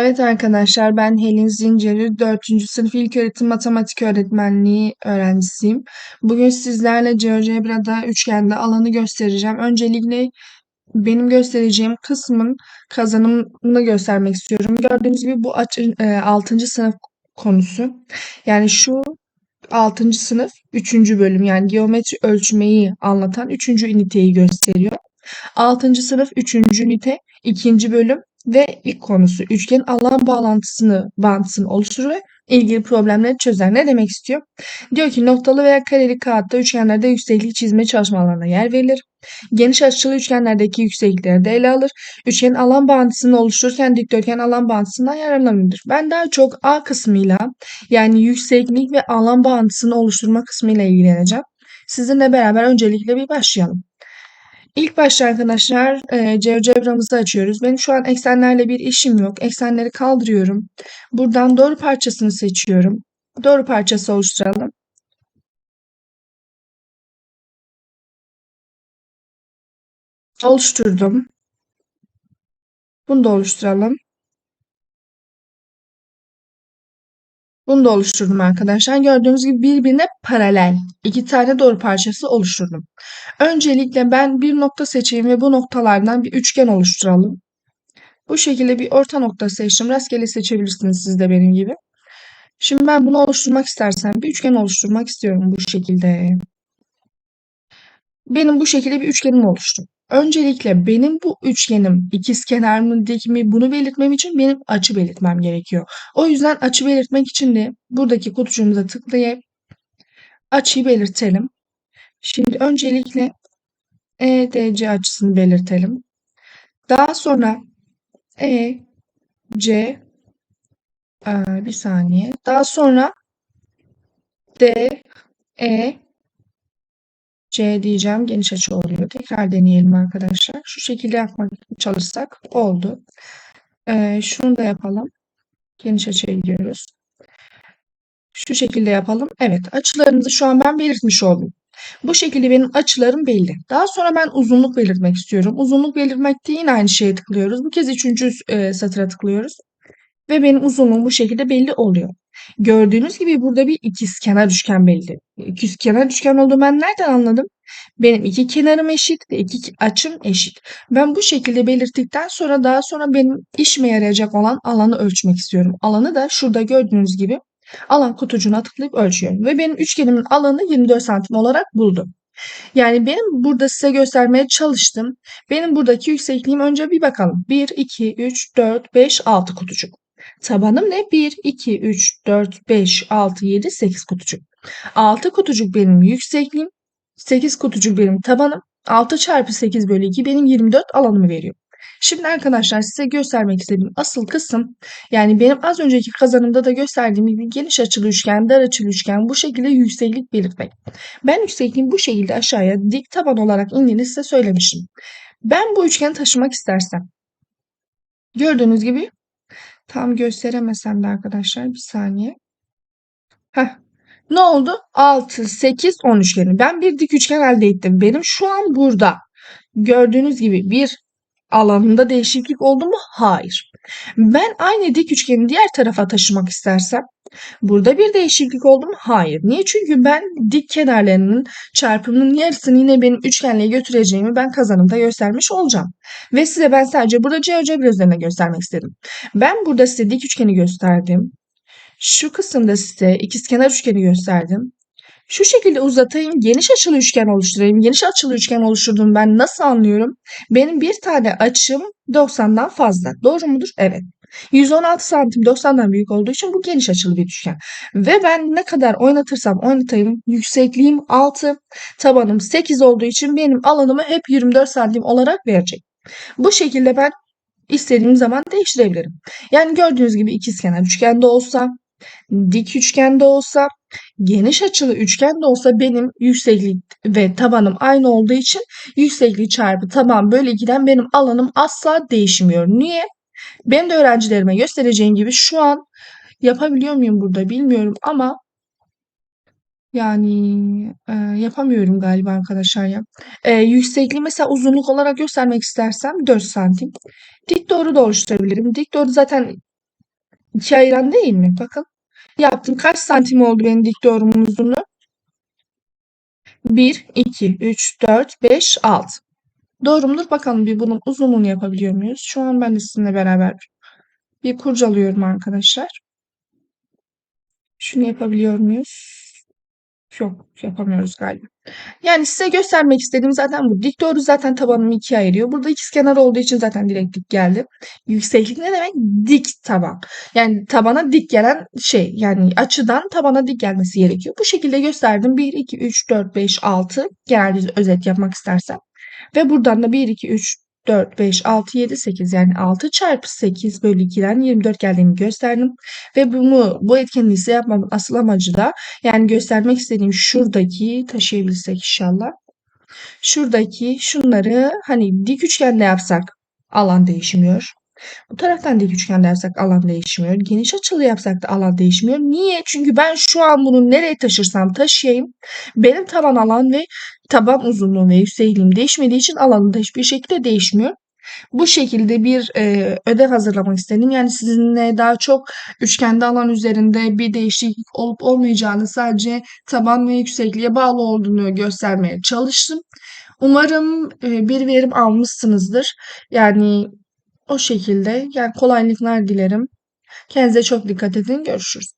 Evet arkadaşlar ben Helin Zinceri 4. sınıf ilköğretim matematik öğretmenliği öğrencisiyim. Bugün sizlerle GeoGebra'da üçgende alanı göstereceğim. Öncelikle benim göstereceğim kısmın kazanımını göstermek istiyorum. Gördüğünüz gibi bu 6. sınıf konusu. Yani şu 6. sınıf 3. bölüm yani geometri ölçmeyi anlatan 3. üniteyi gösteriyor. 6. sınıf 3. ünite 2. bölüm ve ilk konusu üçgen alan bağlantısını bağıntısını oluşturur ve ilgili problemleri çözer. Ne demek istiyor? Diyor ki noktalı veya kareli kağıtta üçgenlerde yükseklik çizme çalışmalarına yer verilir. Geniş açılı üçgenlerdeki yükseklikleri de ele alır. Üçgen alan bağıntısını oluştururken dikdörtgen alan bağıntısından yararlanılır. Ben daha çok A kısmıyla yani yükseklik ve alan bağıntısını oluşturma kısmıyla ilgileneceğim. Sizinle beraber öncelikle bir başlayalım. İlk başta arkadaşlar e, GeoGebra'mızı açıyoruz. Benim şu an eksenlerle bir işim yok. Eksenleri kaldırıyorum. Buradan doğru parçasını seçiyorum. Doğru parçası oluşturalım. Oluşturdum. Bunu da oluşturalım. Bunu da oluşturdum arkadaşlar. Gördüğünüz gibi birbirine paralel iki tane doğru parçası oluşturdum. Öncelikle ben bir nokta seçeyim ve bu noktalardan bir üçgen oluşturalım. Bu şekilde bir orta nokta seçtim. Rastgele seçebilirsiniz siz de benim gibi. Şimdi ben bunu oluşturmak istersem bir üçgen oluşturmak istiyorum bu şekilde. Benim bu şekilde bir üçgenim oluştu. Öncelikle benim bu üçgenim ikizkenar mı dik mi bunu belirtmem için benim açı belirtmem gerekiyor. O yüzden açı belirtmek için de buradaki kutucuğumuza tıklayıp açıyı belirtelim. Şimdi öncelikle EDC açısını belirtelim. Daha sonra EC bir saniye. Daha sonra D E C diyeceğim geniş açı oluyor. Tekrar deneyelim arkadaşlar. Şu şekilde yapmak çalışsak oldu. Ee, şunu da yapalım. Geniş açıya gidiyoruz. Şu şekilde yapalım. Evet açılarımızı şu an ben belirtmiş oldum. Bu şekilde benim açılarım belli. Daha sonra ben uzunluk belirtmek istiyorum. Uzunluk belirtmekte yine aynı şeye tıklıyoruz. Bu kez üçüncü e, satıra tıklıyoruz. Ve benim uzunluğum bu şekilde belli oluyor. Gördüğünüz gibi burada bir ikizkenar üçgen belli. İkizkenar üçgen olduğunu ben nereden anladım? Benim iki kenarım eşit ve iki açım eşit. Ben bu şekilde belirttikten sonra daha sonra benim işime yarayacak olan alanı ölçmek istiyorum. Alanı da şurada gördüğünüz gibi alan kutucuğuna tıklayıp ölçüyorum. Ve benim üçgenimin alanı 24 santim olarak buldum. Yani benim burada size göstermeye çalıştım. Benim buradaki yüksekliğim önce bir bakalım. 1, 2, 3, 4, 5, 6 kutucuk. Tabanım ne? 1, 2, 3, 4, 5, 6, 7, 8 kutucuk. 6 kutucuk benim yüksekliğim. 8 kutucuk benim tabanım. 6 çarpı 8 bölü 2 benim 24 alanımı veriyor. Şimdi arkadaşlar size göstermek istediğim asıl kısım yani benim az önceki kazanımda da gösterdiğim gibi geniş açılı üçgen, dar açılı üçgen bu şekilde yükseklik belirtmek. Ben yüksekliğin bu şekilde aşağıya dik taban olarak indiğini size söylemiştim. Ben bu üçgeni taşımak istersem gördüğünüz gibi Tam gösteremesem de arkadaşlar bir saniye. Heh. Ne oldu? 6, 8, 10 üçgeni. Ben bir dik üçgen elde ettim. Benim şu an burada. Gördüğünüz gibi bir alanında değişiklik oldu mu? Hayır. Ben aynı dik üçgeni diğer tarafa taşımak istersem burada bir değişiklik oldu mu? Hayır. Niye? Çünkü ben dik kenarlarının çarpımının yarısını yine benim üçgenliğe götüreceğimi ben kazanımda göstermiş olacağım. Ve size ben sadece burada GeoGebra üzerine göstermek istedim. Ben burada size dik üçgeni gösterdim. Şu kısımda size ikizkenar üçgeni gösterdim. Şu şekilde uzatayım, geniş açılı üçgen oluşturayım. Geniş açılı üçgen oluşturduğumu ben nasıl anlıyorum? Benim bir tane açım 90'dan fazla. Doğru mudur? Evet. 116 santim 90'dan büyük olduğu için bu geniş açılı bir üçgen. Ve ben ne kadar oynatırsam oynatayım yüksekliğim 6, tabanım 8 olduğu için benim alanımı hep 24 santim olarak verecek. Bu şekilde ben istediğim zaman değiştirebilirim. Yani gördüğünüz gibi ikizkenar üçgende olsa, dik üçgende olsa, geniş açılı üçgen de olsa benim yükseklik ve tabanım aynı olduğu için yükseklik çarpı taban bölü 2'den benim alanım asla değişmiyor. Niye? Ben de öğrencilerime göstereceğim gibi şu an yapabiliyor muyum burada bilmiyorum ama yani e, yapamıyorum galiba arkadaşlar ya. E, yüksekliği mesela uzunluk olarak göstermek istersem 4 santim. Dik doğru da oluşturabilirim. Dik doğru zaten İki ayıran değil mi? Bakın. Yaptım. Kaç santim oldu benim dik doğrumun uzunluğu? 1, 2, 3, 4, 5, 6. Doğru mudur? Bakalım bir bunun uzunluğunu yapabiliyor muyuz? Şu an ben de sizinle beraber bir kurcalıyorum arkadaşlar. Şunu yapabiliyor muyuz? Yok yapamıyoruz galiba. Yani size göstermek istediğim zaten bu. Dik doğru zaten tabanımı ikiye ayırıyor. Burada ikizkenar olduğu için zaten direkt dik geldi. Yükseklik ne demek? Dik taban. Yani tabana dik gelen şey. Yani açıdan tabana dik gelmesi gerekiyor. Bu şekilde gösterdim. 1, 2, 3, 4, 5, 6. Genel özet yapmak istersem. Ve buradan da 1, 2, 3, 4, 5, 6, 7, 8 yani 6 çarpı 8 bölü 2'den 24 geldiğini gösterdim. Ve bunu bu etkinliği size yapmamın asıl amacı da yani göstermek istediğim şuradaki taşıyabilsek inşallah. Şuradaki şunları hani dik üçgende yapsak alan değişmiyor. Bu taraftan dik üçgende yapsak alan değişmiyor. Geniş açılı yapsak da alan değişmiyor. Niye? Çünkü ben şu an bunu nereye taşırsam taşıyayım benim taban alan ve taban uzunluğum ve yüksekliğim değişmediği için alanım da hiçbir şekilde değişmiyor. Bu şekilde bir e, ödev hazırlamak istedim. Yani sizinle daha çok üçgende alan üzerinde bir değişiklik olup olmayacağını sadece taban ve yüksekliğe bağlı olduğunu göstermeye çalıştım. Umarım e, bir verim almışsınızdır. Yani o şekilde yani kolaylıklar dilerim. Kendinize çok dikkat edin. Görüşürüz.